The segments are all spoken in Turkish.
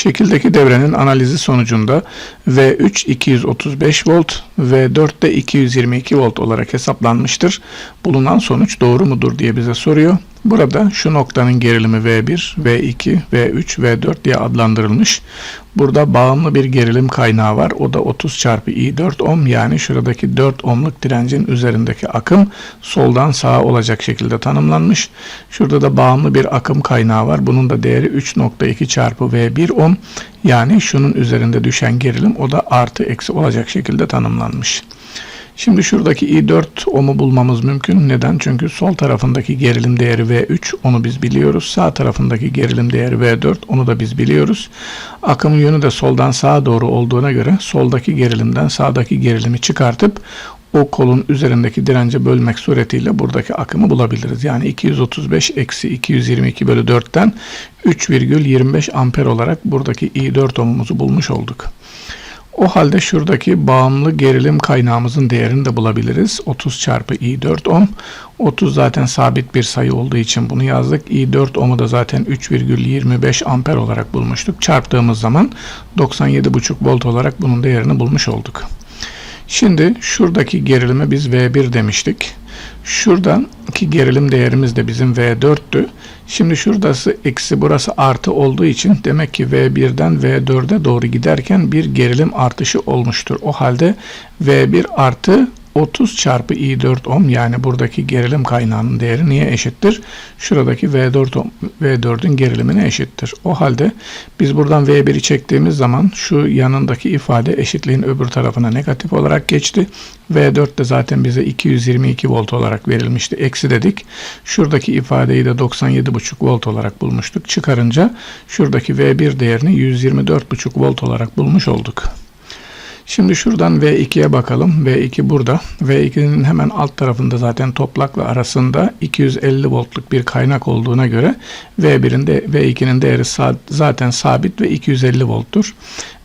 Şekildeki devrenin analizi sonucunda V3 235 volt, V4 de 222 volt olarak hesaplanmıştır. Bulunan sonuç doğru mudur diye bize soruyor. Burada şu noktanın gerilimi V1, V2, V3, V4 diye adlandırılmış. Burada bağımlı bir gerilim kaynağı var. O da 30 çarpı I4 ohm yani şuradaki 4 ohmluk direncin üzerindeki akım soldan sağa olacak şekilde tanımlanmış. Şurada da bağımlı bir akım kaynağı var. Bunun da değeri 3.2 çarpı V1 ohm yani şunun üzerinde düşen gerilim o da artı eksi olacak şekilde tanımlanmış. Şimdi şuradaki i4 ohmu bulmamız mümkün. Neden? Çünkü sol tarafındaki gerilim değeri V3 onu biz biliyoruz. Sağ tarafındaki gerilim değeri V4 onu da biz biliyoruz. Akım yönü de soldan sağa doğru olduğuna göre soldaki gerilimden sağdaki gerilimi çıkartıp o kolun üzerindeki dirence bölmek suretiyle buradaki akımı bulabiliriz. Yani 235 eksi 222 bölü 4'ten 3,25 amper olarak buradaki i4 ohmumuzu bulmuş olduk. O halde şuradaki bağımlı gerilim kaynağımızın değerini de bulabiliriz. 30 çarpı i4 ohm. 30 zaten sabit bir sayı olduğu için bunu yazdık. i4 ohm'u da zaten 3,25 amper olarak bulmuştuk. Çarptığımız zaman 97,5 volt olarak bunun değerini bulmuş olduk. Şimdi şuradaki gerilime biz V1 demiştik. Şuradaki gerilim değerimiz de bizim V4'tü. Şimdi şuradası eksi burası artı olduğu için demek ki V1'den V4'e doğru giderken bir gerilim artışı olmuştur. O halde V1 artı 30 çarpı i4 ohm yani buradaki gerilim kaynağının değeri niye eşittir? Şuradaki V4 V4'ün gerilimine eşittir. O halde biz buradan V1'i çektiğimiz zaman şu yanındaki ifade eşitliğin öbür tarafına negatif olarak geçti. V4 de zaten bize 222 volt olarak verilmişti. Eksi dedik. Şuradaki ifadeyi de 97,5 volt olarak bulmuştuk. Çıkarınca şuradaki V1 değerini 124,5 volt olarak bulmuş olduk. Şimdi şuradan V2'ye bakalım. V2 burada. V2'nin hemen alt tarafında zaten toplakla arasında 250 voltluk bir kaynak olduğuna göre V1'in de V2'nin değeri zaten sabit ve 250 volttur.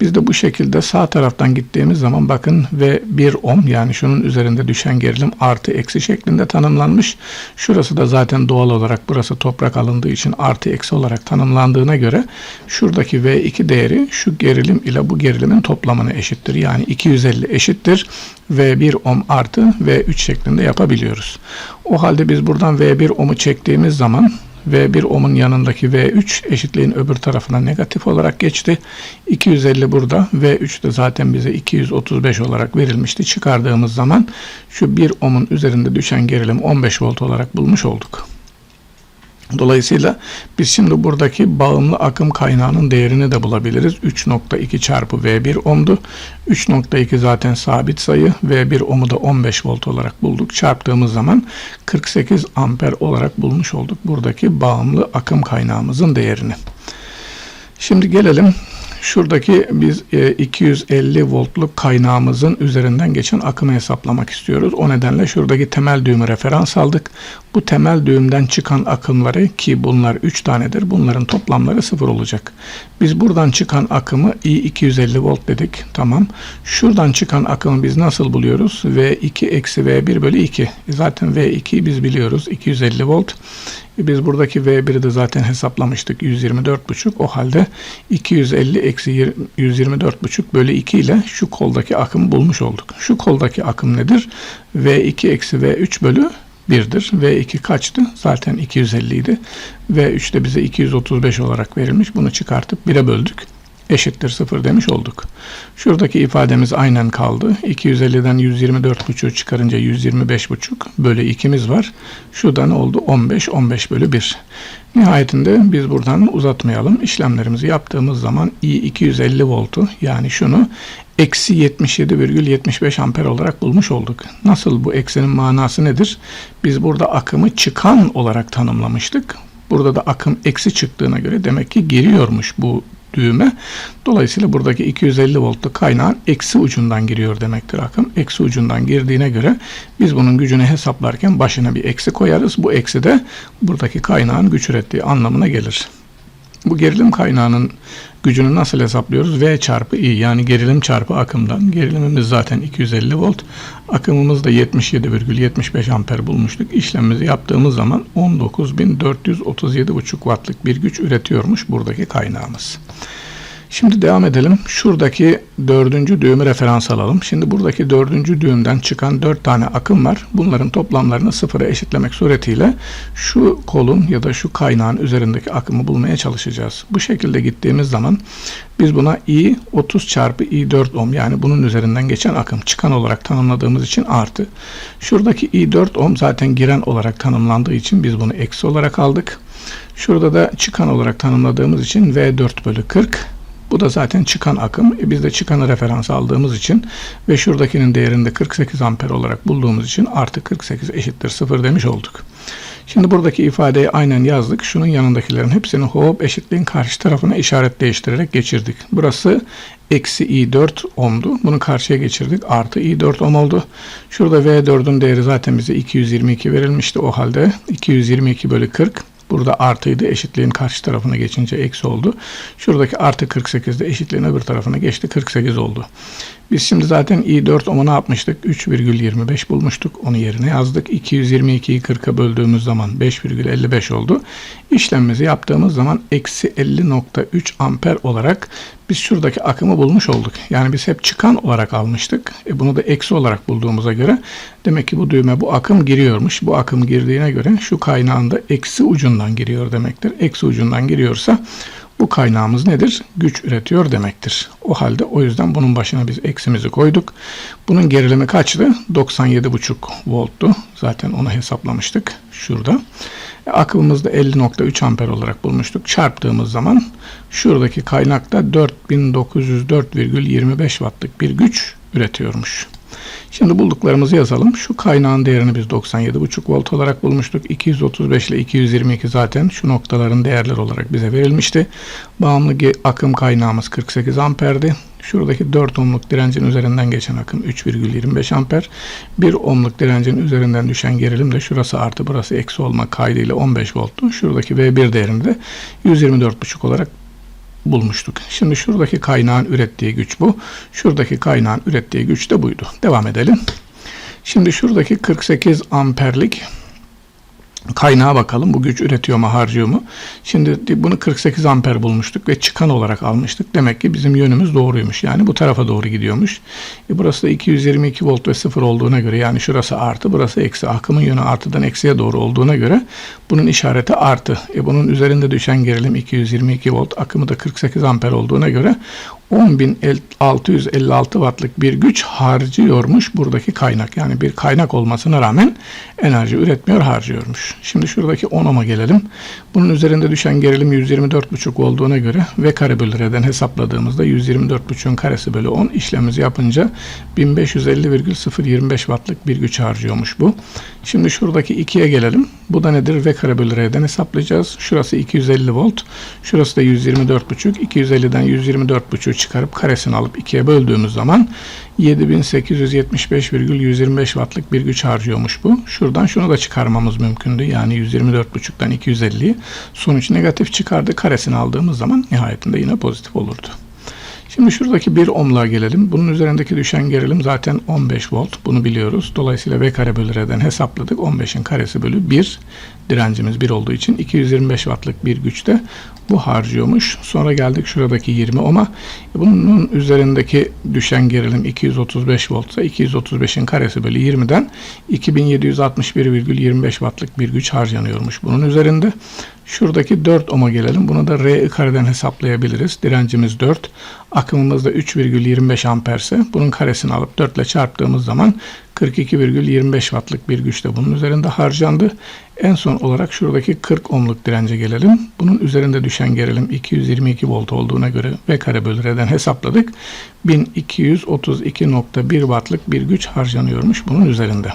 Biz de bu şekilde sağ taraftan gittiğimiz zaman bakın ve 1 ohm yani şunun üzerinde düşen gerilim artı eksi şeklinde tanımlanmış. Şurası da zaten doğal olarak burası toprak alındığı için artı eksi olarak tanımlandığına göre şuradaki V2 değeri şu gerilim ile bu gerilimin toplamına eşittir. Yani 250 eşittir V1 ohm artı V3 şeklinde yapabiliyoruz. O halde biz buradan V1 ohmu çektiğimiz zaman V1 ohmun yanındaki V3 eşitliğin öbür tarafına negatif olarak geçti. 250 burada. V3 de zaten bize 235 olarak verilmişti. Çıkardığımız zaman şu 1 ohmun üzerinde düşen gerilim 15 volt olarak bulmuş olduk. Dolayısıyla biz şimdi buradaki bağımlı akım kaynağının değerini de bulabiliriz. 3.2 çarpı V1 ohmdu. 3.2 zaten sabit sayı. V1 ohmu da 15 volt olarak bulduk. Çarptığımız zaman 48 amper olarak bulmuş olduk buradaki bağımlı akım kaynağımızın değerini. Şimdi gelelim Şuradaki biz 250 e, voltluk kaynağımızın üzerinden geçen akımı hesaplamak istiyoruz. O nedenle şuradaki temel düğümü referans aldık. Bu temel düğümden çıkan akımları ki bunlar 3 tanedir. Bunların toplamları 0 olacak. Biz buradan çıkan akımı I 250 volt dedik. Tamam. Şuradan çıkan akımı biz nasıl buluyoruz? V2 eksi V1 bölü 2. Zaten V2'yi biz biliyoruz. 250 volt. Biz buradaki V1'i de zaten hesaplamıştık. 124,5. O halde 250 eksi 124,5 bölü 2 ile şu koldaki akımı bulmuş olduk. Şu koldaki akım nedir? V2 eksi V3 bölü 1'dir. V2 kaçtı? Zaten 250 idi. V3 de bize 235 olarak verilmiş. Bunu çıkartıp 1'e böldük eşittir 0 demiş olduk. Şuradaki ifademiz aynen kaldı. 250'den 124,5 çıkarınca 125,5 bölü 2'miz var. Şuradan oldu 15, 15 bölü 1. Nihayetinde biz buradan uzatmayalım. İşlemlerimizi yaptığımız zaman I 250 voltu yani şunu eksi 77,75 amper olarak bulmuş olduk. Nasıl bu eksinin manası nedir? Biz burada akımı çıkan olarak tanımlamıştık. Burada da akım eksi çıktığına göre demek ki giriyormuş bu düğme. Dolayısıyla buradaki 250 voltluk kaynağın eksi ucundan giriyor demektir akım. Eksi ucundan girdiğine göre biz bunun gücünü hesaplarken başına bir eksi koyarız. Bu eksi de buradaki kaynağın güç ürettiği anlamına gelir. Bu gerilim kaynağının gücünü nasıl hesaplıyoruz? V çarpı I yani gerilim çarpı akımdan. Gerilimimiz zaten 250 volt. Akımımız da 77,75 amper bulmuştuk. İşlemimizi yaptığımız zaman 19.437,5 wattlık bir güç üretiyormuş buradaki kaynağımız. Şimdi devam edelim. Şuradaki dördüncü düğümü referans alalım. Şimdi buradaki dördüncü düğümden çıkan dört tane akım var. Bunların toplamlarını sıfıra eşitlemek suretiyle şu kolun ya da şu kaynağın üzerindeki akımı bulmaya çalışacağız. Bu şekilde gittiğimiz zaman biz buna I 30 çarpı I 4 ohm yani bunun üzerinden geçen akım çıkan olarak tanımladığımız için artı. Şuradaki I 4 ohm zaten giren olarak tanımlandığı için biz bunu eksi olarak aldık. Şurada da çıkan olarak tanımladığımız için V4 bölü 40 bu da zaten çıkan akım. E biz de çıkanı referans aldığımız için ve şuradakinin değerini de 48 amper olarak bulduğumuz için artı 48 eşittir 0 demiş olduk. Şimdi buradaki ifadeyi aynen yazdık. Şunun yanındakilerin hepsini hop eşitliğin karşı tarafına işaret değiştirerek geçirdik. Burası eksi i4 ohmdu. Bunu karşıya geçirdik. Artı i4 ohm oldu. Şurada V4'ün değeri zaten bize 222 verilmişti. O halde 222 bölü 40 Burada artıydı. Eşitliğin karşı tarafına geçince eksi oldu. Şuradaki artı 48 de eşitliğin öbür tarafına geçti. 48 oldu. Biz şimdi zaten i4 ohm'u ne yapmıştık? 3,25 bulmuştuk. Onu yerine yazdık. 222'yi 40'a böldüğümüz zaman 5,55 oldu. İşlemimizi yaptığımız zaman eksi 50.3 amper olarak biz şuradaki akımı bulmuş olduk. Yani biz hep çıkan olarak almıştık. E bunu da eksi olarak bulduğumuza göre demek ki bu düğme bu akım giriyormuş. Bu akım girdiğine göre şu kaynağın da eksi ucundan giriyor demektir. Eksi ucundan giriyorsa bu kaynağımız nedir? Güç üretiyor demektir. O halde o yüzden bunun başına biz eksimizi koyduk. Bunun gerilimi kaçtı? 97,5 volttu. Zaten onu hesaplamıştık şurada. E, akımımızı da 50.3 amper olarak bulmuştuk. Çarptığımız zaman şuradaki kaynakta 4904,25 wattlık bir güç üretiyormuş. Şimdi bulduklarımızı yazalım. Şu kaynağın değerini biz 97,5 volt olarak bulmuştuk. 235 ile 222 zaten şu noktaların değerleri olarak bize verilmişti. Bağımlı akım kaynağımız 48 amperdi. Şuradaki 4 ohmluk direncin üzerinden geçen akım 3,25 amper. 1 ohmluk direncin üzerinden düşen gerilim de şurası artı burası eksi olmak kaydıyla 15 volttu. Şuradaki V1 değerini de 124,5 olarak bulmuştuk. Şimdi şuradaki kaynağın ürettiği güç bu. Şuradaki kaynağın ürettiği güç de buydu. Devam edelim. Şimdi şuradaki 48 amperlik kaynağa bakalım. Bu güç üretiyor mu harcıyor mu? Şimdi bunu 48 amper bulmuştuk ve çıkan olarak almıştık. Demek ki bizim yönümüz doğruymuş. Yani bu tarafa doğru gidiyormuş. E burası da 222 volt ve 0 olduğuna göre yani şurası artı burası eksi. Akımın yönü artıdan eksiye doğru olduğuna göre bunun işareti artı. E bunun üzerinde düşen gerilim 222 volt. Akımı da 48 amper olduğuna göre 10.656 wattlık bir güç harcıyormuş buradaki kaynak. Yani bir kaynak olmasına rağmen enerji üretmiyor, harcıyormuş. Şimdi şuradaki 10 ohm'a gelelim. Bunun üzerinde düşen gerilim 124,5 olduğuna göre V kare bölü R'den hesapladığımızda 124,5'ün karesi bölü 10 işlemimizi yapınca 1550,025 wattlık bir güç harcıyormuş bu. Şimdi şuradaki 2'ye gelelim. Bu da nedir? V kare bölü R'den hesaplayacağız. Şurası 250 volt. Şurası da 124,5. 250'den 124,5 çıkarıp karesini alıp ikiye böldüğümüz zaman 7875,125 wattlık bir güç harcıyormuş bu. Şuradan şunu da çıkarmamız mümkündü. Yani 124,5'tan 250'yi. Sonuç negatif çıkardı. Karesini aldığımız zaman nihayetinde yine pozitif olurdu. Şimdi şuradaki bir ohmluğa gelelim. Bunun üzerindeki düşen gerilim zaten 15 volt. Bunu biliyoruz. Dolayısıyla V kare bölü R'den hesapladık. 15'in karesi bölü 1. Direncimiz 1 olduğu için 225 wattlık bir güçte bu harcıyormuş. Sonra geldik şuradaki 20 ohm'a. Bunun üzerindeki düşen gerilim 235 voltsa 235'in karesi bölü 20'den 2761,25 wattlık bir güç harcanıyormuş bunun üzerinde. Şuradaki 4 ohm'a gelelim. Bunu da R kareden hesaplayabiliriz. Direncimiz 4. Akımımız da 3,25 amperse bunun karesini alıp 4 ile çarptığımız zaman 42,25 wattlık bir güç de bunun üzerinde harcandı. En son olarak şuradaki 40 ohmluk dirence gelelim. Bunun üzerinde düşen gerilim 222 volt olduğuna göre V kare bölü R'den hesapladık. 1232.1 wattlık bir güç harcanıyormuş bunun üzerinde.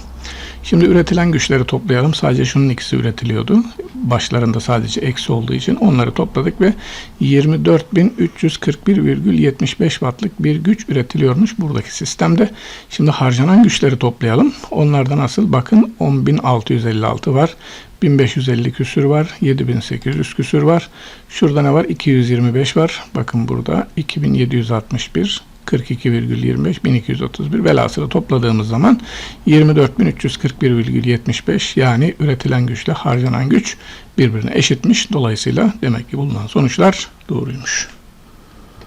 Şimdi üretilen güçleri toplayalım. Sadece şunun ikisi üretiliyordu. Başlarında sadece eksi olduğu için onları topladık ve 24.341,75 wattlık bir güç üretiliyormuş buradaki sistemde. Şimdi harcanan güçleri toplayalım. Onlardan asıl bakın 10.656 var. 1550 küsür var. 7800 küsür var. Şurada ne var? 225 var. Bakın burada 2761 42,25 1231 velhasılı topladığımız zaman 24.341,75 yani üretilen güçle harcanan güç birbirine eşitmiş. Dolayısıyla demek ki bulunan sonuçlar doğruymuş.